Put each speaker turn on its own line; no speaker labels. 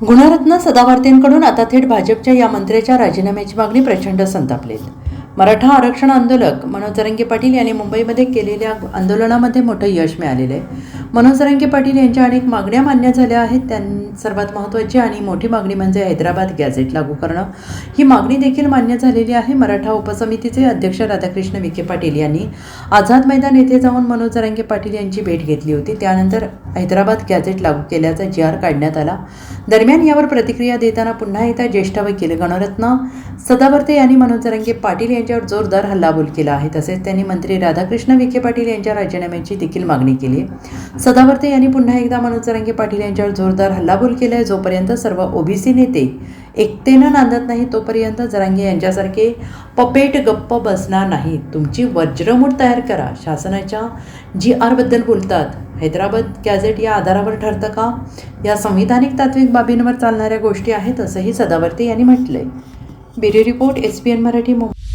गुणरत्न सदावर्तेंकडून आता थेट भाजपच्या या मंत्र्याच्या राजीनाम्याची मागणी प्रचंड संतापलेत. मराठा आरक्षण आंदोलक मनोज जरंगे पाटील यांनी मुंबईमध्ये केलेल्या आंदोलनामध्ये मोठं यश मिळालेलं आहे. मनोज जरंगे पाटील यांच्या अनेक मागण्या मान्य झाल्या आहेत. त्यां सर्वात महत्त्वाची आणि मोठी मागणी म्हणजे हैदराबाद गॅझेट लागू करणं. ही मागणी देखील मान्य झालेली आहे. मराठा उपसमितीचे अध्यक्ष राधाकृष्ण विखे पाटील यांनी आझाद मैदान येथे जाऊन मनोज जरंगे पाटील यांची भेट घेतली होती. त्यानंतर हैदराबाद गॅझेट लागू केल्याचा जी आर काढण्यात आला. दरम्यान यावर प्रतिक्रिया देताना पुन्हा एकदा ज्येष्ठ वकील गणरत्न सदावर्ते यांनी मनोज जरंगे पाटील यांच्यावर जोरदार हल्लाबोल केला आहे. तसेच त्यांनी मंत्री राधाकृष्ण विखे पाटील यांच्या राजीनाम्याची देखील मागणी केली सदावर्ते यांनी पुन्हा एकदा मनोज जरांगे पाटील यांच्यावर जोरदार हल्लाबोल केला आहे जोपर्यंत सर्व ओबीसी नेते एकतेनं नांदत नाही तोपर्यंत जरांगे यांच्यासारखे पपेट गप्प बसणार नाही तुमची वज्रमूठ तयार करा. शासनाच्या जी आरबद्दल बोलतात. हैदराबाद गॅझेट या आधारावर ठरतं का? या संविधानिक तात्विक बाबींवर चालणाऱ्या गोष्टी आहेत असंही सदावर्ते यांनी म्हटलंय. Bureau report S P N Marathi Mumbai.